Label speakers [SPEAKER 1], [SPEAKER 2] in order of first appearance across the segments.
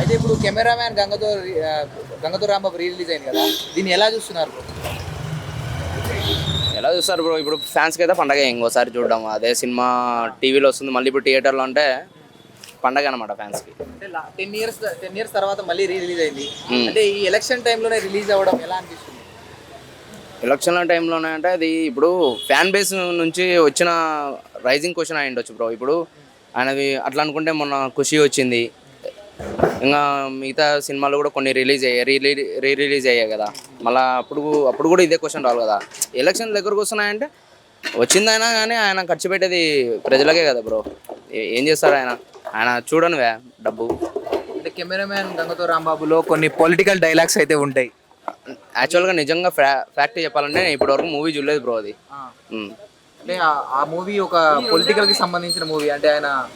[SPEAKER 1] అయితే ఇప్పుడు కెమెరామ్యాన్ గంగతో గంగతో రాంబాబు రిలీజ్ అయింది కదా దీన్ని ఎలా చూస్తున్నారు?
[SPEAKER 2] ఎలా చూస్తారు బ్రో ఇప్పుడు ఫ్యాన్స్కి అయితే పండగ ఇంకోసారి చూడడం. అదే సినిమా టీవీలో వస్తుంది. మళ్ళీ ఇప్పుడు థియేటర్లో అంటే పండగ అనమాట ఫ్యాన్స్కి.
[SPEAKER 1] అంటే టెన్ ఇయర్స్ టెన్ ఇయర్స్ తర్వాత మళ్ళీ రిలీజ్ అయింది. అంటే ఈ ఎలక్షన్ టైంలోనే రిలీజ్ అవ్వడం ఎలా అనిపిస్తుంది?
[SPEAKER 2] ఎలక్షన్ల టైంలోనే అంటే అది ఇప్పుడు ఫ్యాన్ బేస్ నుంచి వచ్చిన రైజింగ్ క్వశ్చన్ అయి ఉండొచ్చు బ్రో ఇప్పుడు ఆయనది అట్లా అనుకుంటే మొన్న ఖుషి వచ్చింది. ఇంకా మిగతా సినిమాలు కూడా కొన్ని రిలీజ్ అయ్యాయి. రీ రీ రిలీజ్ అయ్యాయి కదా. మళ్ళీ అప్పుడు అప్పుడు కూడా ఇదే క్వశ్చన్ రావాలి కదా. ఎలక్షన్ దగ్గరకు వస్తున్నాయంటే వచ్చిందైనా కానీ ఆయన ఖర్చు పెట్టేది ప్రజలకే కదా బ్రో. ఏ- చేస్తాడు ఆయన? ఆయన చూడనువే డబ్బు.
[SPEAKER 1] అంటే కెమెరామ్యాన్ గంగతో రాంబాబులో కొన్ని పొలిటికల్ డైలాగ్స్ అయితే ఉంటాయి.
[SPEAKER 2] యాక్చువల్గా నిజంగా ఫ్యా ఫ్యాక్ట్ చెప్పాలంటే నేను ఇప్పటివరకు మూవీ చూడలేదు బ్రో అది.
[SPEAKER 1] అంటే ఆ- మూవీ ఒక పొలిటికల్కి సంబంధించిన మూవీ. అంటే ఆయన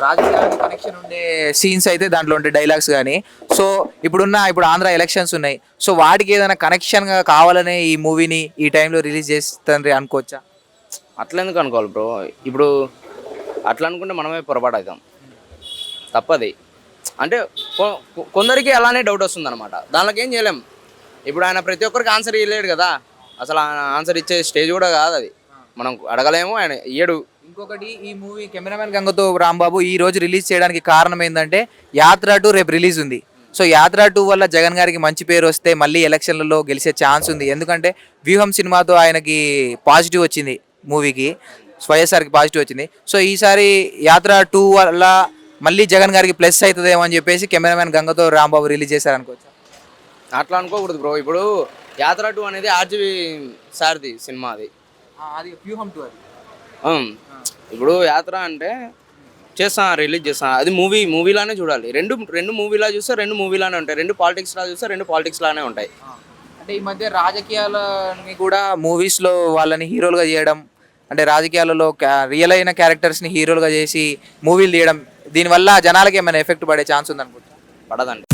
[SPEAKER 1] రాజకీయానికి కనెక్షన్ ఉండే సీన్స్ అయితే దాంట్లో ఉండే డైలాగ్స్ కానీ సో ఇప్పుడున్న ఇప్పుడు ఆంధ్ర ఎలక్షన్స్ ఉన్నాయి. సో వాటికి ఏదైనా కనెక్షన్గా కావాలనే ఈ మూవీని ఈ టైంలో రిలీజ్ చేస్తానని అనుకోవచ్చా?
[SPEAKER 2] అట్లా ఎందుకు అనుకోవాలి బ్రో? ఇప్పుడు అట్లా అనుకుంటే మనమే పొరపాటు అవుతాం. తప్పది. అంటే కొ- కొందరికి అలానే డౌట్ వస్తుంది అనమాట దానికి ఏం చేయలేం. ఇప్పుడు ఆయన ప్రతి ఒక్కరికి ఆన్సర్ ఇవ్వలేడు కదా. అసలు ఆన్సర్ ఇచ్చే స్టేజ్ కూడా కాదు అది మనం అడగలేము. ఆయన ఇయ్యడు.
[SPEAKER 1] ఇంకొకటి ఈ మూవీ కెమెరామెన్ గంగతో రాంబాబు ఈ రోజు రిలీజ్ చేయడానికి కారణం ఏంటంటే యాత్ర టూ రేపు రిలీజ్ ఉంది. సో యాత్ర టూ వల్ల జగన్ గారికి మంచి పేరు వస్తే మళ్ళీ ఎలక్షన్లలో గెలిచే ఛాన్స్ ఉంది. ఎందుకంటే వ్యూహం సినిమాతో ఆయనకి పాజిటివ్ వచ్చింది మూవీకి. వైఎస్ఆర్కి పాజిటివ్ వచ్చింది. సో ఈసారి యాత్ర టూ వల్ల మళ్ళీ జగన్ గారికి ప్లస్ అవుతుందేమో అని చెప్పేసి కెమెరామెన్ గంగతో రాంబాబు రిలీజ్ చేశారు అనుకోవచ్చు.
[SPEAKER 2] అట్లా అనుకోకూడదు బ్రో. ఇప్పుడు యాత్ర టూ అనేది ఆర్జీవి సార్ది సినిమా అది
[SPEAKER 1] అది
[SPEAKER 2] ఇప్పుడు యాత్ర అంటే చేస్తాను రిలీజ్ చేస్తాను అది మూవీ మూవీలానే చూడాలి. రెండు రెండు మూవీలా చూస్తే రెండు మూవీలానే ఉంటాయి. రెండు పాలిటిక్స్లా చూస్తే రెండు పాలిటిక్స్లానే ఉంటాయి.
[SPEAKER 1] అంటే ఈ మధ్య రాజకీయాలని కూడా మూవీస్లో వాళ్ళని హీరోలుగా చేయడం అంటే రాజకీయాలలో రియల్ అయిన క్యారెక్టర్స్ని హీరోలుగా చేసి మూవీలు తీయడం దీనివల్ల జనాలకి ఏమైనా ఎఫెక్ట్ పడే ఛాన్స్ ఉందనుకుంటా
[SPEAKER 2] పడదండి.